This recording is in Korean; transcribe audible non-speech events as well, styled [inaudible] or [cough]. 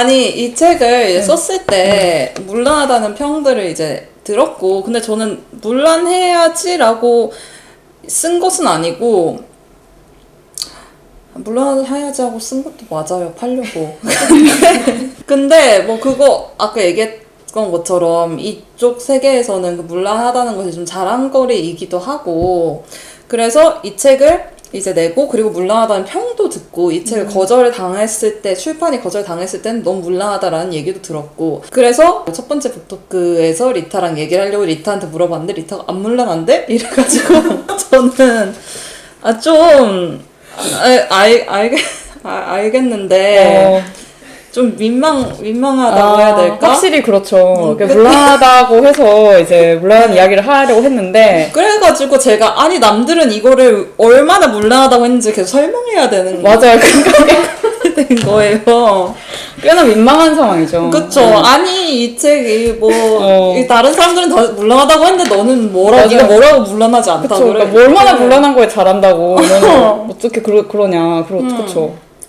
아니 이 책을 네. 이제 썼을 때 물란하다는 평들을 이제 들었고 근데 저는 물란해야지라고 쓴 것은 아니고 물란해야지 하고 쓴 것도 맞아요. 팔려고. [laughs] 근데 뭐 그거 아까 얘기했던 것처럼 이쪽 세계에서는 그 물란하다는 것이 좀 자랑거리이기도 하고 그래서 이 책을 이제 내고 그리고 물란하다는 평도 듣고 이 책을 거절을 당했을 때 출판이 거절 당했을 때는 너무 물란하다라는 얘기도 들었고 그래서 첫 번째 북토크에서 리타랑 얘기를 하려고 리타한테 물어봤는데 리타가 안 물란한데 [laughs] 이래가지고 [laughs] 저는 아좀 알, 알겠 아, 알겠는데 어, 좀 민망 민망하다고 아, 해야 될까? 확실히 그렇죠. 음, 그 물란하다고 해서 이제 물란한 이야기를 하려고 했는데 그래가지고 제가 아니 남들은 이거를 얼마나 물란하다고 했는지 계속 설명해야 되는 맞아요. [laughs] 그러니까 된 거예요. 꽤나 민망한 상황이죠. 그쵸? 네. 아니 이 책이 뭐 어. 이 다른 사람들은 다 물란하다고 했는데 너는 뭐라 맞아요. 네가 뭐라고 물란하지 않다 그쵸. 그래. 그러니까 뭐 얼마나 물란한 거에 잘한다고. 너는 [laughs] 어떻게 그러, 그러냐. 그러, 음. 그쵸.